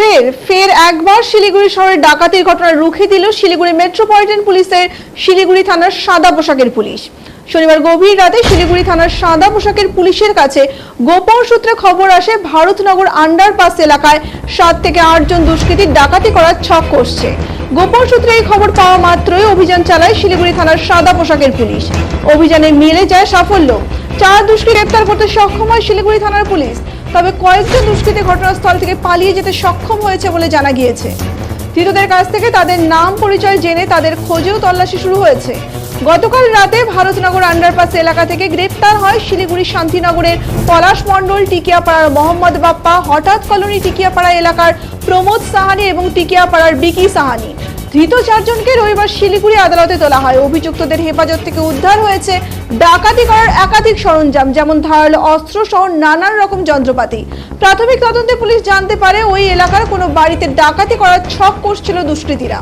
ফের ফের একবার শিলিগুড়ি শহরে ডাকাতির ঘটনা রুখে দিল শিলিগুড়ি মেট্রোপলিটন পুলিশের শিলিগুড়ি থানার সাদা পোশাকের পুলিশ। শনিবার গভীর রাতে শিলিগুড়ি থানার সাদা পোশাকের পুলিশের কাছে গোপন সূত্রে খবর আসে, ভারতনগর আন্ডারপাস এলাকায় সাত থেকে আটজন দুষ্কৃতী ডাকাতি করার ছক কষছে। গোপন সূত্রে এই খবর পাওয়া মাত্রই অভিযান চালায় শিলিগুড়ি থানার সাদা পোশাকের পুলিশ। অভিযানে মিলে যায় সাফল্য। চার দুষ্কৃতী গ্রেপ্তার করতে সক্ষম হয় শিলিগুড়ি থানার পুলিশ। তবে কয়েকজন দুষ্কৃতী ঘটনাস্থল থেকে পালিয়ে যেতে সক্ষম হয়েছে বলে জানা গিয়েছে। ধৃতদের কাছ থেকে তাদের নাম পরিচয় জেনে তাদের খোঁজেও তল্লাশি শুরু হয়েছে। গতকাল রাতে ভারতনগর আন্ডারপাস এলাকা থেকে গ্রেপ্তার হয় শিলিগুড়ি শান্তিনগরের পলাশ মণ্ডল টিকিয়াপাড়ার মোহাম্মদ বাপ্পা, হঠাৎ কলোনি টিকিয়াপাড়া এলাকার প্রমোদ সাহানি এবং টিকিয়াপাড়ার বিকি সাহানি। ধৃত চারজনকে রবিবার শিলিগুড়ি আদালতে তোলা হয়। অভিযুক্তদের হেফাজত থেকে উদ্ধার হয়েছে ডাকাতি করার একাধিক সরঞ্জাম, যেমন ধারালো অস্ত্র সহ নানান রকম যন্ত্রপাতি। প্রাথমিক তদন্তে পুলিশ জানতে পারে, ওই এলাকার কোনো বাড়িতে ডাকাতি করার ছক করছিল দুষ্কৃতীরা।